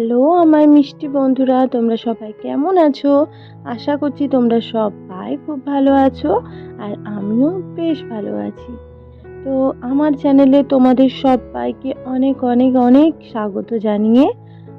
Hello, আমার মিষ্টি বন্ধুরা, তোমরা সবাই কেমন আছো? আশা করছি তোমরা সবাই খুব ভালো আছো আর আমিও বেশ ভালো আছি। তো আমার চ্যানেলে তোমাদের সবাইকে অনেক অনেক অনেক স্বাগত জানিয়ে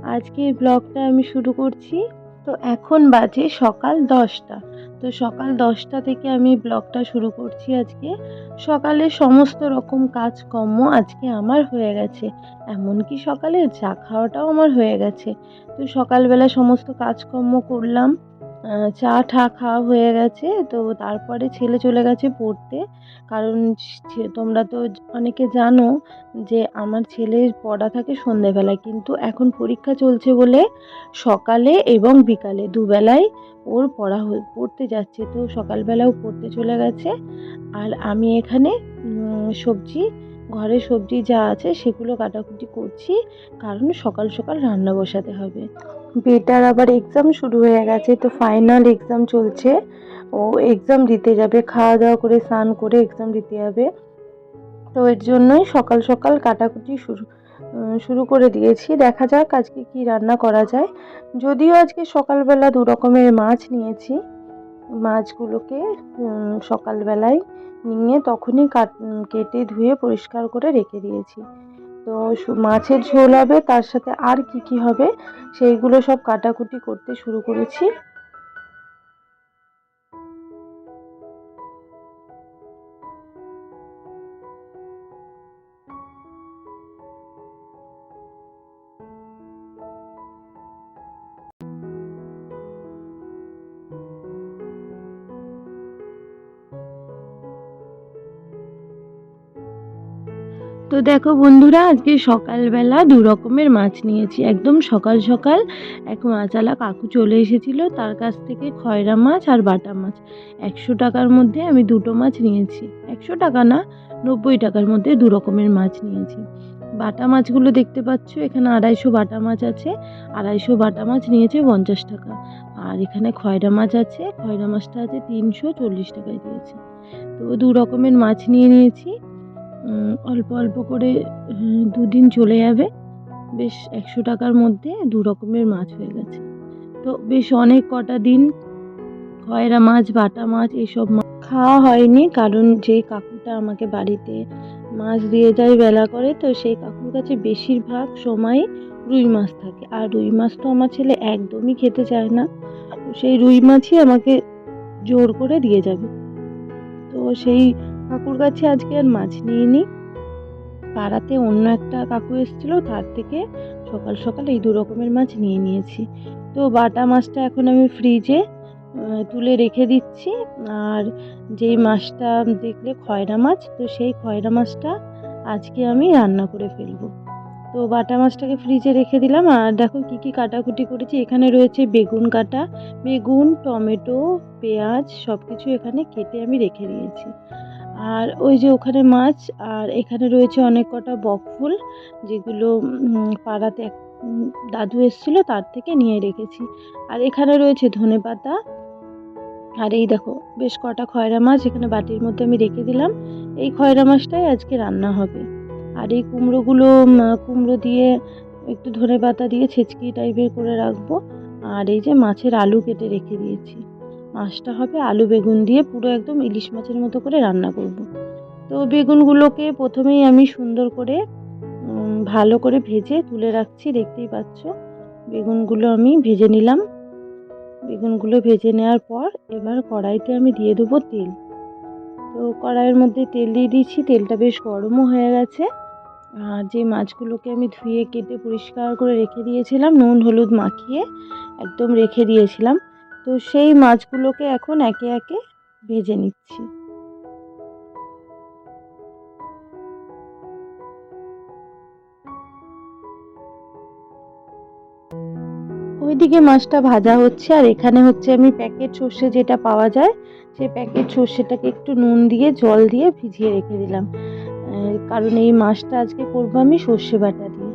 আজকের ব্লগটা আমি শুরু করছি। তো এখন বাজে সকাল দশটা। তো সকাল দশটা থেকে আমি ব্লগটা শুরু করছি আজকে। সকালে সমস্ত রকম কাজকর্ম আজকে আমার হয়ে গেছে। এমনকি সকালে চা খাওয়াটাও আমার হয়ে গেছে। তো সকালবেলা সমস্ত কাজকর্ম করলাম। চা ঠা খাওয়া হয়ে গেছে। তো তারপরে ছেলে চলে গেছে পড়তে। কারণ তোমরা তো অনেকে জানো যে আমার ছেলের পড়া থাকে সন্ধেবেলায়। কিন্তু এখন পরীক্ষা চলছে বলে সকালে এবং বিকালে দুবেলায় ওর পড়া পড়তে যাচ্ছে। তো সকালবেলাও পড়তে চলে গেছে। আর আমি এখানে সবজি ঘরে সবজি যা আছে সেগুলো কাটাকুটি করছি। কারণ সকাল সকাল রান্না বসাতে হবে। বেটার আবার এক্সাম শুরু হয়ে গেছে, তো ফাইনাল এক্সাম চলছে। ও এক্সাম দিতে যাবে, খাওয়া দাওয়া করে, স্নান করে এক্সাম দিতে যাবে তো এর জন্যই সকাল সকাল কাটাকুটি শুরু শুরু করে দিয়েছি। দেখা যাক আজকে কি রান্না করা যায়। যদিও আজকে সকালবেলা দু রকমের মাছ নিয়েছি। মাছগুলোকে সকালবেলায় নিয়ে তখনই কাট, কেটে ধুয়ে পরিষ্কার করে রেখে দিয়েছি। তো মাছের ঝোল হবে, তার সাথে আর কি কি হবে, সেইগুলো সব কাটাকুটি করতে শুরু করেছি। দেখো বন্ধুরা, আজকে সকালবেলা দু রকমের মাছ নিয়েছি। একদম সকাল সকাল এক মাছালা কাকু চলে এসেছিল, তার কাছ থেকে খয়রা মাছ আর বাটা মাছ। একশো টাকার মধ্যে আমি দুটো মাছ নিয়েছি। একশো টাকা না, নব্বই টাকার মধ্যে দু রকমের মাছ নিয়েছি। বাটা মাছগুলো দেখতে পাচ্ছ, এখানে আড়াইশো বাটা মাছ আছে। আড়াইশো বাটা মাছ নিয়েছে পঞ্চাশ টাকা। আর এখানে খয়রা মাছ আছে, খয়রা মাছটা আছে তিনশো চল্লিশ টাকায় দিয়েছে। তো দু রকমের মাছ নিয়ে নিয়েছি। অল্প অল্প করে দুদিন চলে যাবে। বেশ একশো টাকার মধ্যে দু রকমের মাছ হয়ে গেছে। তো বেশ অনেক কটা দিন খয়রা মাছ, বাটা মাছ এইসব মাছ খাওয়া হয়নি। কারণ যে কাকুটা আমাকে বাড়িতে মাছ দিয়ে যায়, বেলা করে, তো সেই কাকুর কাছে বেশিরভাগ সময় রুই মাছ থাকে। আর রুই মাছ তো আমার ছেলে একদমই খেতে চায় না। সেই রুই মাছই আমাকে জোর করে দিয়ে যাবে। তো সেই কাকুর কাছে আজকে আর মাছ নিয়ে নিই পাড়াতে অন্য একটা কাকু এসেছিল, তার থেকে সকাল সকাল এই দু রকমের মাছ নিয়ে নিয়েছি। তো বাটা মাছটা এখন আমি ফ্রিজে তুলে রেখে দিচ্ছি। আর যেই মাছটা দেখলে খয়রা মাছ, তো সেই খয়রা মাছটা আজকে আমি রান্না করে ফেলব। তো বাটা মাছটাকে ফ্রিজে রেখে দিলাম। আর দেখো কি কি কাটাকুটি করেছি। এখানে রয়েছে বেগুন কাটা, বেগুন, টমেটো, পেঁয়াজ সব কিছু এখানে কেটে আমি রেখে দিয়েছি। আর ওই যে ওখানে মাছ, আর এখানে রয়েছে অনেক কটা বকফুল যেগুলো পাড়াতে এক দাদু এসেছিল তার থেকে নিয়ে রেখেছি। আর এখানে রয়েছে ধনে পাতা। আর এই দেখো, বেশ কটা খয়রা মাছ এখানে বাটির মধ্যে আমি রেখে দিলাম। এই খয়রা মাছটাই আজকে রান্না হবে। আর এই কুমড়োগুলো কুমড়ো দিয়ে একটু ধনে পাতা দিয়ে ছেচকি টাইপের করে রাখব। আর এই যে মাছের আলু কেটে রেখে দিয়েছি। মাছটা হবে আলু বেগুন দিয়ে পুরো একদম ইলিশ মাছের মতো করে রান্না করব। তো বেগুনগুলোকে প্রথমেই আমি সুন্দর করে ভালো করে ভেজে তুলে রাখছি, দেখতেই পাচ্ছ। বেগুনগুলো আমি ভেজে নিলাম। বেগুনগুলো ভেজে নেওয়ার পর এবার কড়াইতে আমি দিয়ে দেবো তেল। তো কড়াইয়ের মধ্যে তেল দিয়ে দিয়েছি, তেলটা বেশ গরমও হয়ে গেছে। আর যে মাছগুলোকে আমি ধুয়ে কেটে পরিষ্কার করে রেখে দিয়েছিলাম, নুন, হলুদ মাখিয়ে একদম রেখে দিয়েছিলাম। তো সেই মাছগুলোকে এখন একে একে ভেজে নিচ্ছি। ওইদিকে মাছটা ভাজা হচ্ছে, আর এখানে হচ্ছে আমি প্যাকেট সর্ষে যেটা পাওয়া যায়, সেই প্যাকেট সর্ষেটাকে একটু নুন দিয়ে, জল দিয়ে ভিজিয়ে রেখে দিলাম। কারণ এই মাছটা আজকে করব আমি সর্ষে বাটা দিয়ে।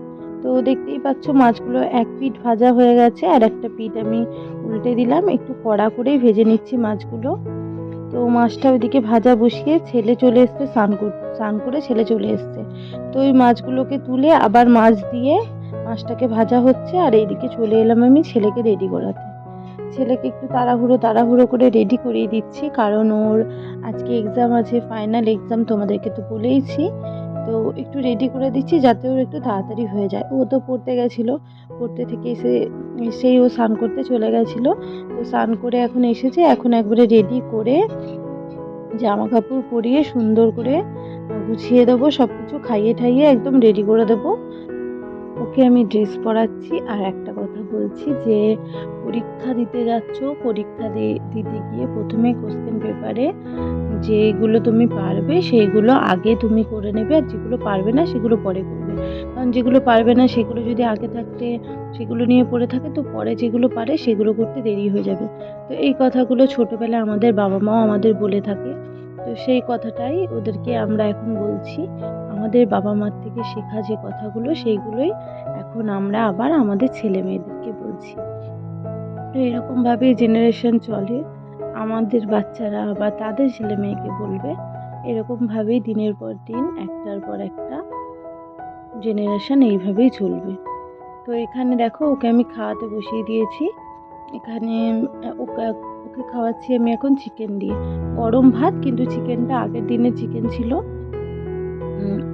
তো দেখতেই পাচ্ছ মাছগুলো এক পিঠ ভাজা হয়ে গেছে, আর একটা পিঠ আমি উল্টে দিলাম। একটু কড়া করেই ভেজে নিচ্ছি মাছগুলো। তো মাছটা ওইদিকে ভাজা বসিয়ে ছেলে চলে এসছে, স্নান স্নান করে ছেলে চলে এসছে। তো ওই মাছগুলোকে তুলে আবার মাছ দিয়ে মাছটাকে ভাজা হচ্ছে, আর এইদিকে চলে এলাম আমি ছেলেকে রেডি করাতে। ছেলেকে একটু তাড়াহুড়ো তাড়াহুড়ো করে রেডি করিয়ে দিচ্ছি, কারণ ওর আজকে এক্সাম আছে, ফাইনাল এক্সাম তোমাদেরকে তো বলেইছি। তো একটু রেডি করে দিচ্ছি যাতে ওর একটু তাড়াতাড়ি হয়ে যায়। ও তো পড়তে গেছিল, পড়তে থেকে এসে, এসেই ও স্নান করতে চলে গেছিল। তো স্নান করে এখন এসেছে, এখন একবারে রেডি করে জামা কাপড় পরিয়ে সুন্দর করে গুছিয়ে দেবো সব কিছু খাইয়ে ঠাইয়ে একদম রেডি করে দেবো। ওকে আমি ড্রেস পরাচ্ছি আর একটা কথা বলছি যে পরীক্ষা দিতে যাচ্ছ, পরীক্ষা দিতে গিয়ে প্রথমে কোশ্চেন পেপারে যেগুলো তুমি পারবে সেইগুলো আগে তুমি করে নেবে আর যেগুলো পারবে না সেগুলো পরে করবে। কারণ যেগুলো পারবে না সেগুলো যদি আগে থাকতে সেগুলো নিয়ে পড়ে থাকে তো পরে যেগুলো পারে সেগুলো করতে দেরি হয়ে যাবে। তো এই কথাগুলো ছোটোবেলায় আমাদের বাবা মাও আমাদের বলে থাকে। তো সেই কথাটাই ওদেরকে আমরা এখন বলছি। আমাদের বাবা মার থেকে শেখা যে কথাগুলো, সেইগুলোই এখন আমরা আবার আমাদের ছেলে মেয়েদেরকে বলছি। তো এরকমভাবেই জেনারেশন চলে। আমাদের বাচ্চারা বা তাদের ছেলে মেয়েকে বলবে। এরকমভাবেই দিনের পর দিন, একটার পর একটা জেনারেশন এইভাবেই চলবে। তো এখানে দেখো, ওকে আমি খাওয়াতে বসিয়ে দিয়েছি। এখানে ওকে ওকে খাওয়াচ্ছি আমি এখন চিকেন দিয়ে। গরম ভাত, কিন্তু চিকেনটা আগের দিনের চিকেন ছিল।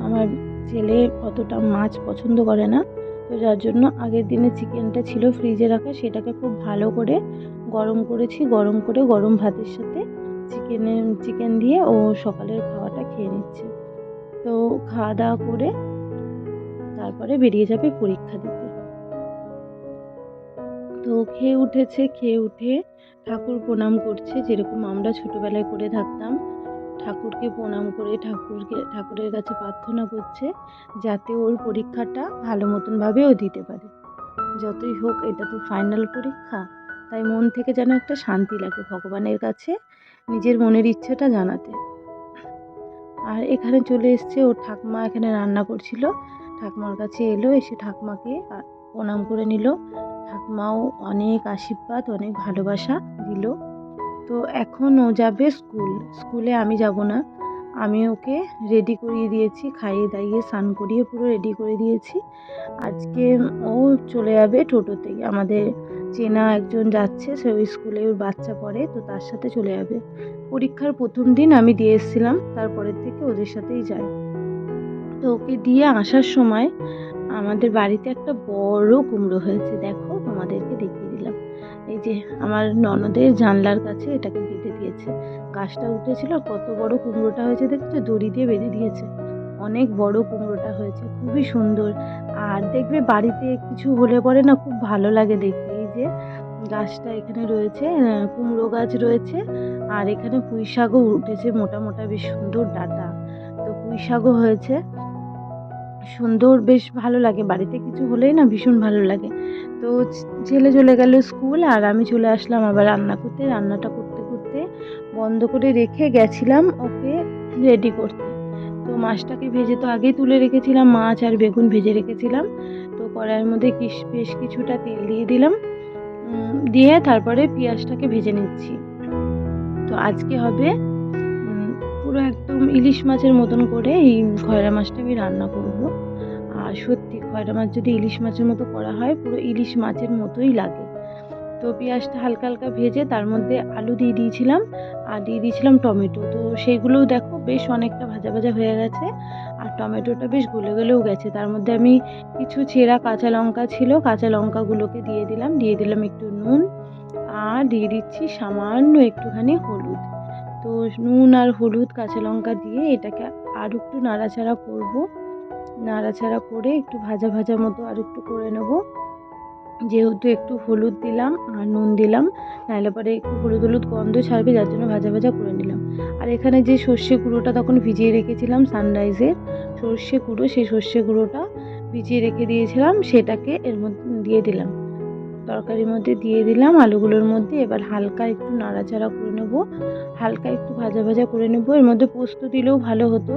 আমার ছেলে অতটা মাছ পছন্দ করে না। তো যার জন্য আগের দিনে চিকেনটা ছিল ফ্রিজে রাখা, সেটাকে খুব ভালো করে গরম করেছি, গরম করে গরম ভাতের সাথে চিকেনে চিকেন দিয়ে ও সকালের খাওয়াটা খেয়ে নিচ্ছে। তো খাওয়া দাওয়া করে তারপরে বেরিয়ে যাবে পরীক্ষা দিতে। তো খেয়ে উঠেছে, খেয়ে উঠে ঠাকুর প্রণাম করছে, যেরকম আমরা ছোটোবেলায় করে থাকতাম। ঠাকুরকে প্রণাম করে ঠাকুরকে, ঠাকুরের কাছে প্রার্থনা করছে, যাতে ওর পরীক্ষাটা ভালো মতনভাবে ও দিতে পারে। যতই হোক, এটা তো ফাইনাল পরীক্ষা, তাই মন থেকে যেন একটা শান্তি লাগে ভগবানের কাছে, নিজের মনের ইচ্ছাটা জানাতে। আর এখানে চলে এসছে, ওর ঠাকমা এখানে রান্না করছিল। ঠাকমার কাছে এলো, এসে ঠাকমাকে প্রণাম করে নিল। ঠাকমাও অনেক আশীর্বাদ, অনেক ভালোবাসা দিল। তো এখন ও যাবে স্কুল। স্কুলে আমি যাব না। আমি ওকে রেডি করিয়ে দিয়েছি, খাইয়ে দাইয়ে, স্নান করিয়ে পুরো রেডি করে দিয়েছি। আজকে ও চলে যাবে টোটোতেই আমাদের চেনা একজন যাচ্ছে, সে ওই স্কুলে ওর বাচ্চা পড়ে, তো তার সাথে চলে যাবে। পরীক্ষার প্রথম দিন আমি দিয়ে এসেছিলাম, তারপরের থেকে ওদের সাথেই যাই তো ওকে দিয়ে আসার সময় আমাদের বাড়িতে একটা বড় কুমড়ো হয়েছে, দেখো। তোমাদেরকে দেখিয়ে দিলাম। এই যে আমার ননদের জানলার কাছে এটাকে বেঁধে দিয়েছে। গাছটা উঠেছিল, কত বড় কুমড়োটা হয়েছে দেখছ? দড়ি দিয়ে বেঁধে দিয়েছে। অনেক বড় কুমড়োটা হয়েছে, খুবই সুন্দর। আর দেখবে বাড়িতে কিছু হলে পরে না খুব ভালো লাগে দেখতে। এই যে গাছটা এখানে রয়েছে কুমড়ো গাছ রয়েছে, আর এখানে পুঁই শাকও উঠেছে, মোটা মোটা বেশ সুন্দর ডাটা। তো পুঁই শাকও হয়েছে। সুন্দর, বেশ ভালো লাগে। বাড়িতে কিছু হলেই না ভীষণ ভালো লাগে। তো ছেলে চলে গেল স্কুল আর আমি চলে আসলাম আবার রান্না করতে। রান্নাটা করতে করতে বন্ধ করে রেখে গেছিলাম ওকে রেডি করতে। তো মাছটাকে ভেজে তো আগেই তুলে রেখেছিলাম, মাছ আর বেগুন ভেজে রেখেছিলাম। তো কড়াইয়ের মধ্যে বেশ কিছুটা তেল দিয়ে দিলাম। দিয়ে তারপরে পেঁয়াজটাকে ভেজে নিচ্ছি। তো আজকে হবে পুরো একদম ইলিশ মাছের মতন করে এই খয়রা মাছটা আমি রান্না করব। আর সত্যি খয়রা মাছ যদি ইলিশ মাছের মতো করা হয়, পুরো ইলিশ মাছের মতোই লাগে। তো পেঁয়াজটা হালকা হালকা ভেজে তার মধ্যে আলু দিয়ে দিয়েছিলাম, আর দিয়ে দিয়েছিলাম টমেটো। তো সেইগুলোও দেখো বেশ অনেকটা ভাজা ভাজা হয়ে গেছে, আর টমেটোটা বেশ গলে গলেও গেছে। তার মধ্যে আমি কিছু ছেঁড়া কাঁচা লঙ্কা ছিল, কাঁচা লঙ্কাগুলোকে দিয়ে দিলাম দিয়ে দিলাম একটু নুন, আর দিয়ে দিচ্ছি সামান্য একটুখানি হলুদ। তো নুন আর হলুদ, কাঁচা লঙ্কা দিয়ে এটাকে আর একটু নাড়াচাড়া করব। নাড়াচাড়া করে একটু ভাজা ভাজা মতো আর একটু করে নেব। যেহেতু একটু হলুদ দিলাম আর নুন দিলাম, নাহলে পরে একটু হলুদ হলুদ গন্ধ ছাড়বে, যার জন্য ভাজা ভাজা করে নিলাম। আর এখানে যে সর্ষে গুঁড়োটা তখন ভিজিয়ে রেখেছিলাম সানরাইজের সর্ষে গুঁড়ো, সেই সর্ষে গুঁড়োটা ভিজিয়ে রেখে দিয়েছিলাম, সেটাকে এর মধ্যে দিয়ে দিলাম। তরকারির মধ্যে দিয়ে দিলাম আলুগুলোর মধ্যে, এবার হালকা একটু নাড়াচাড়া করে নেব। হালকা একটু ভাজা ভাজা করে নেব, এর মধ্যে পোস্ত দিলেও ভালো হতো।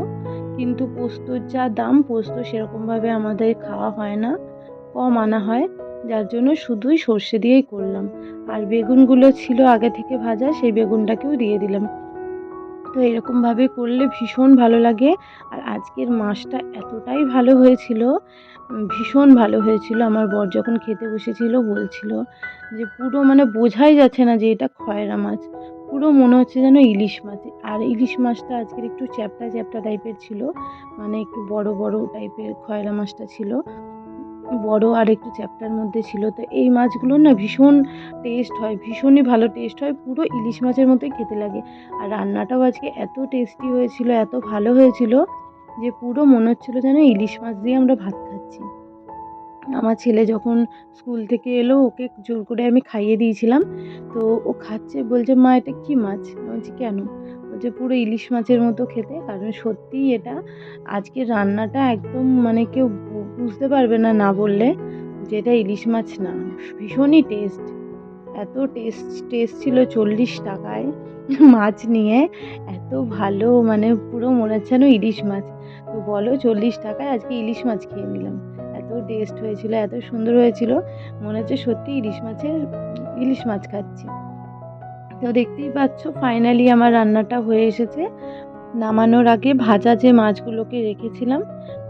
কিন্তু পোস্তর যা দাম, পোস্ত সেরকমভাবে আমাদের খাওয়া হয় না, কম আনা হয়। যার জন্য শুধুই সর্ষে দিয়েই করলাম। আর বেগুনগুলো ছিল আগে থেকে ভাজা, সেই বেগুনটাকেও দিয়ে দিলাম। তো এরকমভাবে করলে ভীষণ ভালো লাগে। আর আজকের মাছটা এতটাই ভালো হয়েছিল ভীষণ ভালো হয়েছিল। আমার বর যখন খেতে বসেছিল, বলছিল যে, পুরো মানে বোঝাই যাচ্ছে না যে, এটা খয়রা মাছ। পুরো মনে হচ্ছে যেন ইলিশ মাছ। আর ইলিশ মাছটা আজকের একটু চ্যাপটা চ্যাপটা টাইপের ছিল। মানে একটু বড় বড় টাইপের খয়রা মাছটা ছিল। বড় আর একটু চ্যাপ্টার মধ্যে ছিল। তো এই মাছগুলোর না ভীষণ টেস্ট হয়, ভীষণই ভালো টেস্ট হয়। পুরো ইলিশ মাছের মতোই খেতে লাগে। আর রান্নাটাও আজকে এত টেস্টি হয়েছিল, এত ভালো হয়েছিল যে পুরো মনে হচ্ছিল যেন ইলিশ মাছ দিয়ে আমরা ভাত খাচ্ছি। আমার ছেলে যখন স্কুল থেকে এলো, ওকে জোর করে আমি খাইয়ে দিয়েছিলাম। তো ও খাচ্ছে, বলছে, মা, এটা কী মাছ? বলছি, কেন? বলছে, পুরো ইলিশ মাছের মতো খেতে, কারণ সত্যিই এটা আজকের রান্নাটা একদম মানে কেউ বুঝতে পারবে না না বললে যে এটা ইলিশ মাছ না। ভীষণই টেস্ট। এত টেস্ট টেস্ট ছিল চল্লিশ টাকায় মাছ নিয়ে। এত ভালো মানে পুরো মনে হচ্ছে ইলিশ মাছ। তো বলো, চল্লিশ টাকায় আজকে ইলিশ মাছ খেয়ে নিলাম। টেস্ট হয়েছিল, এত সুন্দর হয়েছিল। মনে হচ্ছে সত্যি ইলিশ মাছের, ইলিশ মাছ খাচ্ছি। তো দেখতেই পাচ্ছ ফাইনালি আমার রান্নাটা হয়ে এসেছে। নামানোর আগে ভাজা যে মাছগুলোকে রেখেছিলাম,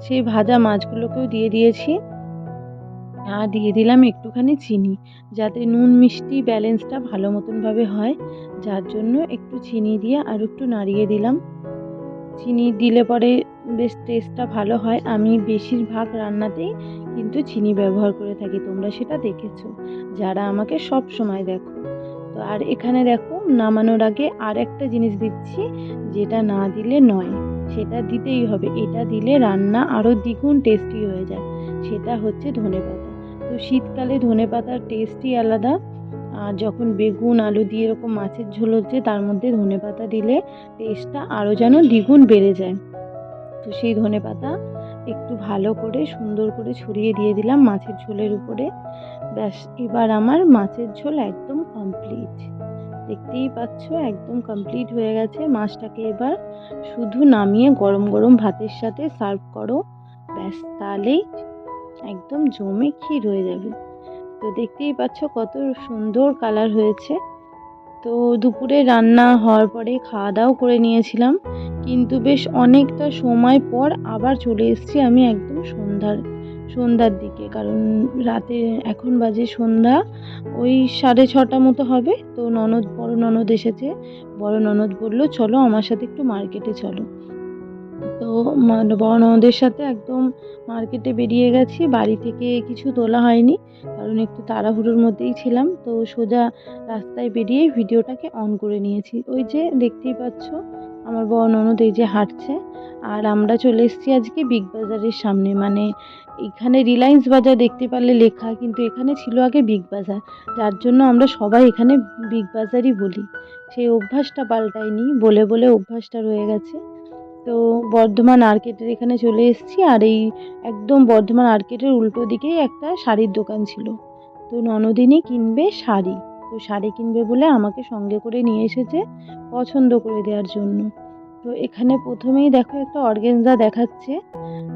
সেই ভাজা মাছগুলোকেও দিয়ে দিয়েছি। আর দিয়ে দিলাম একটুখানি চিনি, যাতে নুন মিষ্টি ব্যালেন্সটা ভালো মতনভাবে হয়। যার জন্য একটু চিনি দিয়ে আর একটু নাড়িয়ে দিলাম। চিনি দিলে পরে বেশ টেস্টটা ভালো হয়। আমি বেশিরভাগ রান্নাতেই কিন্তু চিনি ব্যবহার করে থাকি, তোমরা সেটা দেখেছ। যারা আমাকে সব সময় দেখো। তো আর এখানে দেখো, নামানোর আগে আর একটা জিনিস দিচ্ছি, যেটা না দিলে নয়। সেটা দিতেই হবে। এটা দিলে রান্না আরও দ্বিগুণ টেস্টি হয়ে যায়। সেটা হচ্ছে ধনেপাতা তো শীতকালে ধনেপাতার টেস্টই আলাদা। আর যখন বেগুন, আলু দিয়ে এরকম মাছের ঝোল হচ্ছে, তার মধ্যে ধনেপাতা দিলে টেস্টটা আরও যেন দ্বিগুণ বেড়ে যায়। তো সেই ধনেপাতা একটু ভালো করে সুন্দর করে ছড়িয়ে দিয়ে দিলাম মাছের ঝোলের উপরে। ব্যাস, এবার আমার মাছের ঝোল একদম কমপ্লিট দেখতেই পাচ্ছ, একদম কমপ্লিট হয়ে গেছে। মাছটাকে এবার শুধু নামিয়ে গরম গরম ভাতের সাথে সার্ভ করো। ব্যাস, তাহলেই একদম জমে ক্ষীর হয়ে যাবে। তো দেখতেই পাচ্ছ কত সুন্দর কালার হয়েছে। তো দুপুরে রান্না হওয়ার পরে খাওয়া দাওয়া করে নিয়েছিলাম। কিন্তু বেশ অনেকটা সময় পর আবার চলে এসেছি আমি একদম সন্ধ্যার সন্ধ্যার দিকে। কারণ রাতে এখন বাজে সন্ধ্যা, ওই সাড়ে ছটা মতো হবে। তো ননদ, বড় ননদ এসেছে। বড় ননদ বলল, চলো আমার সাথে একটু মার্কেটে চলো। তো বড় ননদের সাথে একদম মার্কেটে বেরিয়ে গেছি। বাড়ি থেকে কিছু তোলা হয়নি, কারণ একটু তাড়াহুড়োর মধ্যেই ছিলাম। তো সোজা রাস্তায় বেরিয়ে ভিডিওটাকে অন করে নিয়েছি। ওই যে দেখতেই পাচ্ছ, আমার বড় ননদ এই যে হাঁটছে। আর আমরা চলে এসেছি আজকে বিগ বাজারের সামনে। মানে এখানে রিলায়েন্স বাজার দেখতে পারলে লেখা, কিন্তু এখানে ছিল আগে বিগ বাজার। যার জন্য আমরা সবাই এখানে বিগ বাজারই বলি। সেই অভ্যাসটা পাল্টায়নি, বলে বলে অভ্যাসটা রয়ে গেছে। তো বর্ধমান আর্কেটের এখানে চলে এসেছি আর এই একদম বর্ধমান আর্কেটের উল্টো দিকেই একটা শাড়ির দোকান ছিল। তো ননদিনী কিনবে শাড়ি। তো শাড়ি কিনবে বলে আমাকে সঙ্গে করে নিয়ে এসেছে পছন্দ করে দেওয়ার জন্য। তো এখানে প্রথমেই দেখো একটা অর্গেনজা দেখাচ্ছে।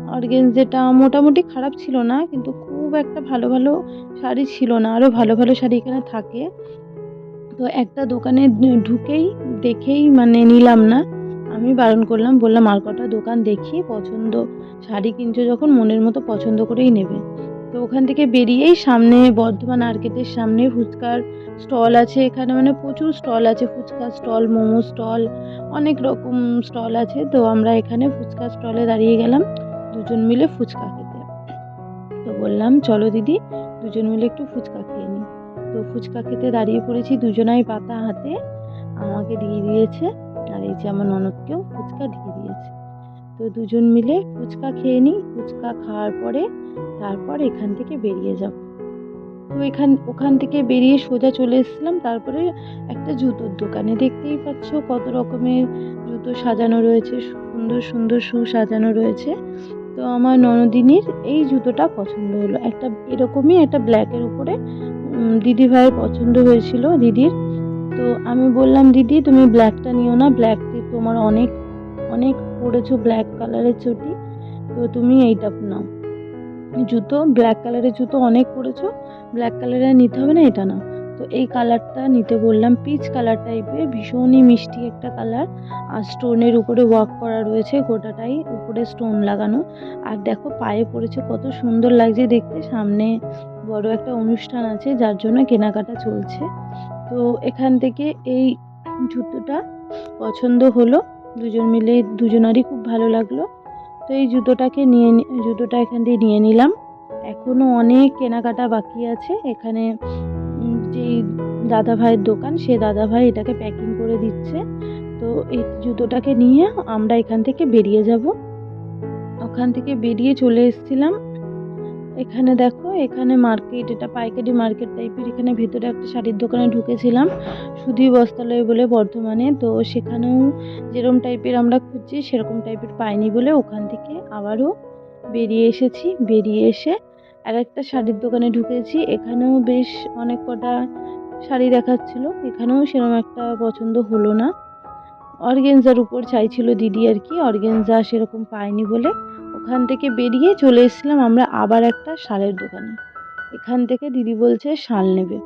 অর্গেনজাটা মোটামুটি খারাপ ছিল না, কিন্তু খুব একটা ভালো ভালো শাড়ি ছিল না। আরও ভালো ভালো শাড়ি এখানে থাকে। তো একটা দোকানে ঢুকেই দেখেই মানে নিলাম না। আমি বারণ করলাম, বললাম, আর কটা দোকান দেখি, পছন্দ শাড়ি কিনছো যখন, মনের মতো পছন্দ করেই নেবে। তো ওখান থেকে বেরিয়েই সামনে বর্ধমান মার্কেটের সামনে ফুচকার স্টল আছে, এখানে মানে প্রচুর স্টল আছে, ফুচকা স্টল, মোমো স্টল, অনেক রকম স্টল আছে। তো আমরা এখানে ফুচকা স্টলে দাঁড়িয়ে গেলাম, দুজন মিলে ফুচকা খেতে। তো বললাম, চলো দিদি, দুজন মিলে একটু ফুচকা খেয়ে নিই। তো ফুচকা খেতে দাঁড়িয়ে পড়েছি, দুজনাই পাতা হাতে আমাকে দিয়ে দিয়েছে। আর এই যে আমার ননদকেও ফুচকা দিয়ে দিয়েছে। তো দুজন মিলে ফুচকা খেয়ে নিই ফুচকা খাওয়ার পরে তারপর এখান থেকে বেরিয়ে যাব। তো এখান ওখান থেকে বেরিয়ে সোজা চলে এসেছিলাম। তারপরে একটা জুতোর দোকানে দেখতেই পাচ্ছ কত রকমের জুতো সাজানো রয়েছে সুন্দর সুন্দর শু সাজানো রয়েছে। তো আমার ননদিনীর এই জুতোটা পছন্দ হলো। একটা এরকমই একটা ব্ল্যাকের উপরে উম, দিদি ভাইয়ের পছন্দ হয়েছিল। দিদির তো আমি বললাম, দিদি, তুমি ব্ল্যাকটা নিও না। ব্ল্যাক দিয়ে তোমার অনেক অনেক পরেছো ব্ল্যাক কালারের চটি তো তুমি এইটা নাও। জুতো ব্ল্যাক কালারের জুতো অনেক পরেছো ব্ল্যাক কালারের নিতে হবে না, এটা নাও। তো এই কালারটা নিতে বললাম। পিচ কালার টাইপের ভীষণই মিষ্টি একটা কালার আর স্টোনের উপরে ওয়ার্ক করা রয়েছে, গোটাটাই উপরে স্টোন লাগানো। আর দেখো, পায়ে পড়েছে, কত সুন্দর লাগছে দেখতে। সামনে বড় একটা অনুষ্ঠান আছে, যার জন্য কেনাকাটা চলছে। তো এখান থেকে এই জুতোটা পছন্দ হলো। দুজন মিলে দুজনারই খুব ভালো লাগল। তো এই জুতোটাকে নিয়ে জুতোটা এখান দিয়ে নিয়ে নিলাম। এখনও অনেক কেনাকাটা বাকি আছে। এখানে যেই দাদা ভাইয়ের দোকান, সে দাদা ভাই এটাকে প্যাকিং করে দিচ্ছে। তো এই জুতোটাকে নিয়ে আমরা এখান থেকে বেরিয়ে যাব। ওখান থেকে বেরিয়ে চলে এসেছিলাম। এখানে দেখো, এখানে মার্কেট এটা পাইকারি মার্কেট টাইপের এখানে ভেতরে একটা শাড়ির দোকানে ঢুকেছিলাম, সুধী বস্ত্রালয় বলে বর্ধমানে। তো সেখানেও যেরকম টাইপের আমরা খুঁজছি, সেরকম টাইপের পাইনি বলে ওখান থেকে আবারও বেরিয়ে এসেছি, বেরিয়ে এসে আর একটা শাড়ির দোকানে ঢুকেছি। এখানেও বেশ অনেক কটা শাড়ি দেখাচ্ছিল, এখানেও সেরকম একটা পছন্দ হলো না। অর্গেনজার উপর চাইছিল দিদি আর কি অর্গেনজা সেরকম পাইনি বলে। ওখান থেকে বেরিয়ে চলে এসেছিলাম আমরা আবার একটা শালের দোকানে। এখান থেকে দিদি বলছে শাল নেবে।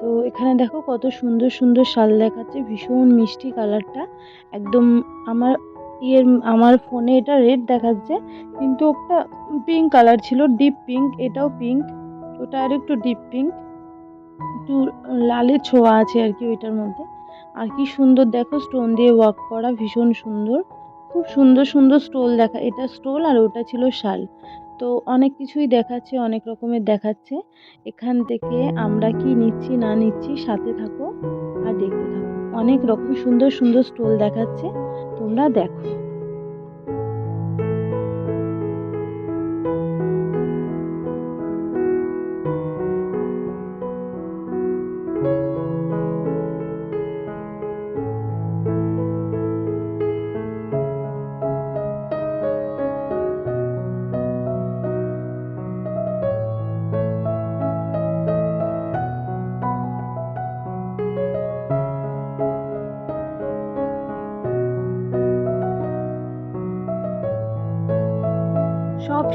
তো এখানে দেখো কত সুন্দর সুন্দর শাল দেখাচ্ছে, ভীষণ মিষ্টি কালারটা। একদম আমার ইয়ের, আমার ফোনে এটা রেড দেখাচ্ছে, কিন্তু ওটা পিঙ্ক কালার ছিল, ডিপ পিঙ্ক, এটাও পিঙ্ক, ওটা আর একটু ডিপ পিঙ্ক। একটু লালের ছোঁয়া আছে আর কি ওইটার মধ্যে। আর কি সুন্দর দেখো, স্টোন দিয়ে ওয়ার্ক করা, ভীষণ সুন্দর। খুব সুন্দর সুন্দর স্টোল দেখা, এটা স্টোল আর ওটা ছিল শাল। তো অনেক কিছুই দেখাচ্ছে, অনেক রকমের দেখাচ্ছে। এখান থেকে আমরা কি নিচ্ছি, না নিচ্ছি, সাথে থাকো আর দেখতে থাকো। অনেক রকম সুন্দর সুন্দর স্টোল দেখাচ্ছে, তোমরা দেখো।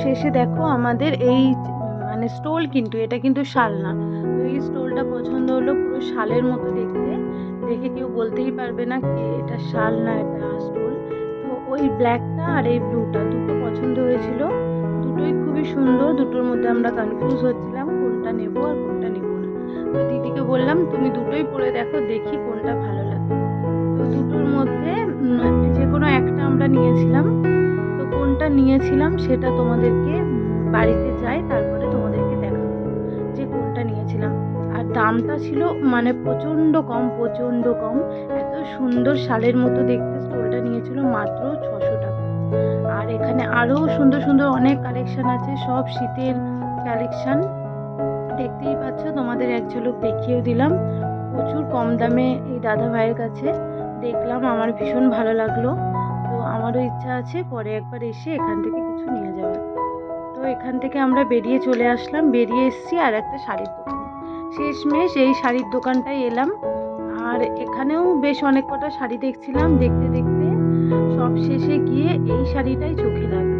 শেষে দেখো আমাদের এই মানে স্টোল কিন্তু, এটা কিন্তু শাল না। তো এই স্টোলটা পছন্দ হলো পুরো শালের মতো দেখতে। দেখে কেউ বলতেই পারবে না কি এটা শাল না, এটা স্টোল। তো ওই ব্ল্যাকটা আর এই ব্লুটা দুটো পছন্দ হয়েছিল। দুটোই খুবই সুন্দর, দুটোর মধ্যে আমরা কনফিউজ হচ্ছিলাম কোনটা নেব আর কোনটা নেব না। তো দিদিকে বললাম, তুমি দুটোই পরে দেখো, দেখি কোনটা ভালো লাগে। তো দুটোর মধ্যে যে কোনো একটা আমরা নিয়েছিলাম। কোনটা নিয়েছিলাম, সেটা তোমাদেরকে বাড়িতে যাই তারপরে তোমাদেরকে দেখাবো যে কোনটা নিয়েছিলাম। আর দামটা ছিল মানে প্রচণ্ড কম প্রচণ্ড কম। এত সুন্দর শালের মতো দেখতে স্টোলটা নিয়েছিল মাত্র ছশো টাকা। আর এখানে আরও সুন্দর সুন্দর অনেক কালেকশান আছে, সব শীতের কালেকশান। দেখতেই পাচ্ছ, তোমাদের এক ঝলক দেখিয়েও দিলাম। প্রচুর কম দামে এই দাদা ভাইয়ের কাছে। দেখলাম, আমার ভীষণ ভালো লাগল। আমারও ইচ্ছা আছে পরে একবার এসে এখান থেকে কিছু নিয়ে যাওয়ার। তো এখান থেকে আমরা বেরিয়ে চলে আসলাম, বেরিয়ে এসেছি আর একটা শাড়ির দোকানে। শেষমেশ এই শাড়ির দোকানটায় এলাম আর এখানেও বেশ অনেক কটা শাড়ি দেখছিলাম। দেখতে দেখতে সব শেষে গিয়ে এই শাড়িটাই চোখে লাগল।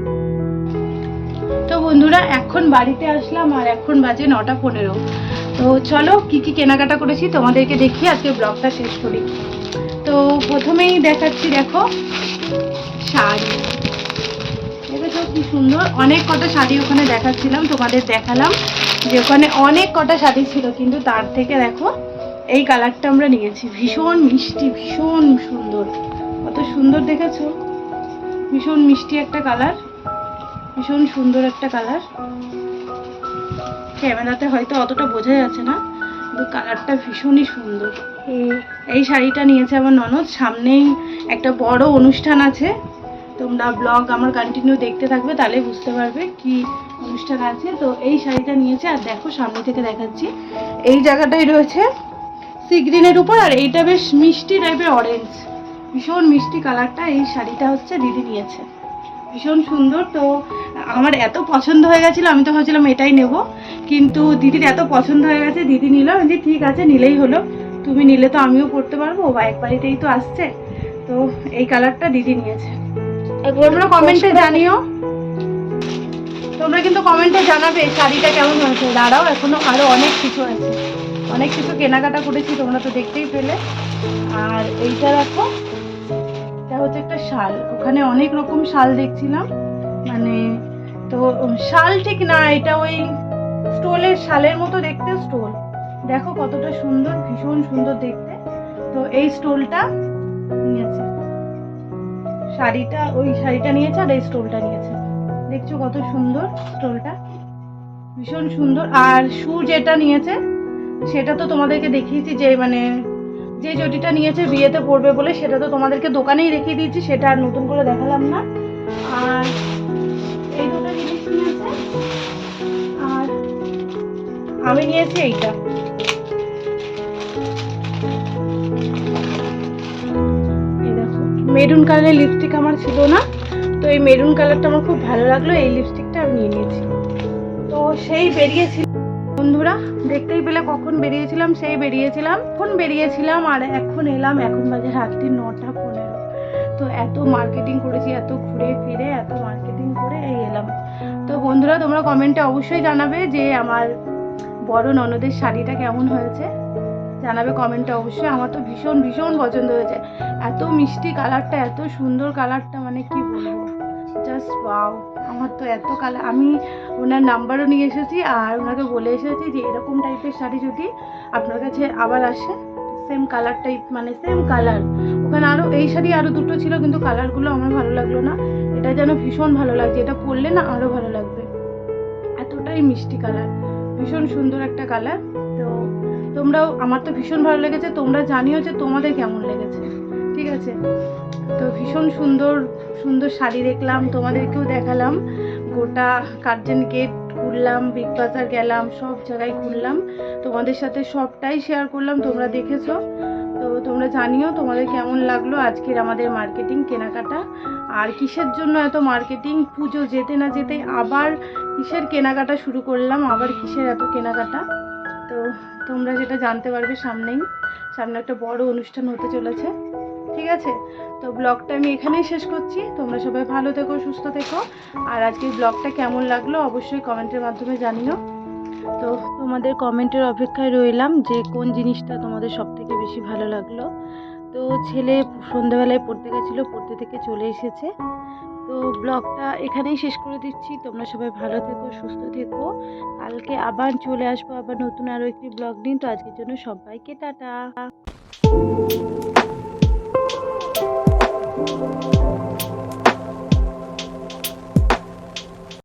তো বন্ধুরা, এখন বাড়িতে আসলাম আর এখন বাজে নটা পনেরো। তো চলো কি কি কেনাকাটা করেছি তোমাদেরকে দেখি আজকে ব্লগটা শেষ করি। তো প্রথমেই দেখাচ্ছি, দেখো শাড়ি। দেখেছ কি সুন্দর? অনেক কটা শাড়ি ওখানে দেখাচ্ছিলাম, তোমাদের দেখালাম যে ওখানে অনেক কটা শাড়ি ছিল, কিন্তু তার থেকে দেখো, এই কালারটা আমরা নিয়েছি। ভীষণ মিষ্টি, ভীষণ সুন্দর। কত সুন্দর দেখেছ? ভীষণ মিষ্টি একটা কালার, ভীষণ সুন্দর একটা কালার। ক্যামেরাতে হয়তো অতটা বোঝা যাচ্ছে না, কিন্তু কালারটা ভীষণই সুন্দর। এই শাড়িটা নিয়েছে আমার ননদ, সামনেই একটা বড় অনুষ্ঠান আছে। তোমরা ব্লগ আমার কন্টিনিউ দেখতে থাকবে তাহলে বুঝতে পারবে কি অনুষ্ঠান আছে। তো এই শাড়িটা নিয়েছে আর দেখো সামনে থেকে দেখাচ্ছি। এই জায়গাটাই রয়েছে সি গ্রিনের উপর আর এইটা বেশ মিষ্টি টাইপের অরেঞ্জ ভীষণ মিষ্টি কালারটা এই শাড়িটা হচ্ছে দিদি নিয়েছে। ভীষণ সুন্দর তো আমার এত পছন্দ হয়ে গেছিল আমি তো ভাবছিলাম এটাই নেব। কিন্তু দিদির এত পছন্দ হয়ে গেছে দিদি নিল বলছি, ঠিক আছে নিলেই হলো। তুমি নিলে তো আমিও পড়তে পারব বা এক তো আসছে। তো এই কালারটা দিদি নিয়েছে। তোমরা কমেন্টে জানিও। তোমরা কিন্তু কমেন্টে জানাবে শাড়িটা কেমন হয়েছে। দাঁড়াও এখনও আরও অনেক কিছু আছে অনেক কিছু কেনাকাটা করেছি তোমরা তো দেখতেই পেলে। আর এইটা দেখো এটা হচ্ছে একটা শাল। ওখানে অনেক রকম শাল দেখছিলাম। মানে তো শাল ঠিক না এটা ওই স্টোলের শালের মতো দেখতে স্টোল। দেখো কতটা সুন্দর ভীষণ সুন্দর দেখতে। তো এই স্টোলটা নিয়েছে। শাড়িটা, ওই শাড়িটা নিয়েছে আর এই স্টোলটা নিয়েছে। দেখছ কত সুন্দর স্টোলটা? ভীষণ সুন্দর। আর শু যেটা নিয়েছে, সেটা তো তোমাদেরকে দেখিয়েছি যে মানে যে জটিটা নিয়েছে বিয়েতে পড়বে বলে, সেটা তো তোমাদেরকে দোকানেই রেখে দিয়েছি, সেটা আর নতুন করে দেখালাম না। আর এই দুটো জিনিস নিয়েছে। আর আমি নিয়েছি এইটা। মেরুন কালারের লিপস্টিক আমার ছিল না। তো এই মেরুন কালারটা আমার খুব ভালো লাগল, এই লিপস্টিকটা আমি নিয়ে নিয়েছি। তো সেই বেরিয়েছিল বন্ধুরা, দেখতেই পেলে কখন বেরিয়েছিলাম, সেই বেরিয়েছিলাম। এখন বেরিয়েছিলাম আর এখন এলাম, এখন বাজে রাত্রি নটা পনেরো। তো এত মার্কেটিং করেছি, এত ঘুরে ফিরে, এত মার্কেটিং করে এই এলাম। তো বন্ধুরা, তোমরা কমেন্টে অবশ্যই জানাবে যে আমার বড় ননদের শাড়িটা কেমন হয়েছে। জানাবে কমেন্টে অবশ্যই, আমার তো ভীষণ ভীষণ পছন্দ হয়েছে। এত মিষ্টি কালারটা, এত সুন্দর কালারটা মানে কি বলব? জাস্ট ওয়াও আমার তো এত কালার, আমি ওনার নাম্বারও নিয়ে এসেছি আর ওনাকে বলে এসেছি যে এরকম টাইপের শাড়ি যদি আপনার কাছে আবার আসে সেম কালার টাইপ মানে সেম কালার ওখানে আরও এই শাড়ি আরও দুটো ছিল, কিন্তু কালারগুলো আমার ভালো লাগল না। এটা যেন ভীষণ ভালো লাগছে, এটা পরলে না আরও ভালো লাগবে। এতটাই মিষ্টি কালার ভীষণ সুন্দর একটা কালার তো তোমরাও, আমার তো ভীষণ ভালো লেগেছে, তোমরা জানিও যে তোমাদের কেমন লেগেছে। ঠিক আছে? তো ভীষণ সুন্দর সুন্দর শাড়ি দেখলাম, তোমাদেরকেও দেখালাম। গোটা কার্জন গেট ঘুরলাম, বিগ বাজার গেলাম, সব জায়গায় ঘুরলাম। তোমাদের সাথে সবটাই শেয়ার করলাম, তোমরা দেখেছ। তো তোমরা জানিও তোমাদের কেমন লাগল আজকের আমাদের মার্কেটিং কেনাকাটা। আর কিসের জন্য এত মার্কেটিং পুজো যেতে না যেতে আবার কিসের কেনাকাটা শুরু করলাম, আবার কিসের এত কেনাকাটা? তো তোমরা যেটা জানতে পারবে সামনেই, সামনে একটা বড় অনুষ্ঠান হতে চলেছে। ঠিক আছে? তো ব্লগটা আমি এখানেই শেষ করছি। তোমরা সবাই ভালো থেকো, সুস্থ থেকো। আর আজকের ব্লগটা কেমন লাগল অবশ্যই কমেন্টের মাধ্যমে জানিও। তো তোমাদের কমেন্টের অপেক্ষায় রইলাম যে কোন জিনিসটা তোমাদের সব থেকে বেশি ভালো লাগল। তো ছেলে সন্ধ্যাবেলায় পড়তে গেছিল, পড়তে থেকে চলে এসেছে। তো ব্লগটা এখানেই শেষ করে দিচ্ছি। তোমরা সবাই ভালো থেকো, সুস্থ থেকো। কালকে আবার চলে আসব, আবার নতুন আরও একটি ব্লগ নিন তো আজকের জন্য সবাইকে টাটা। Música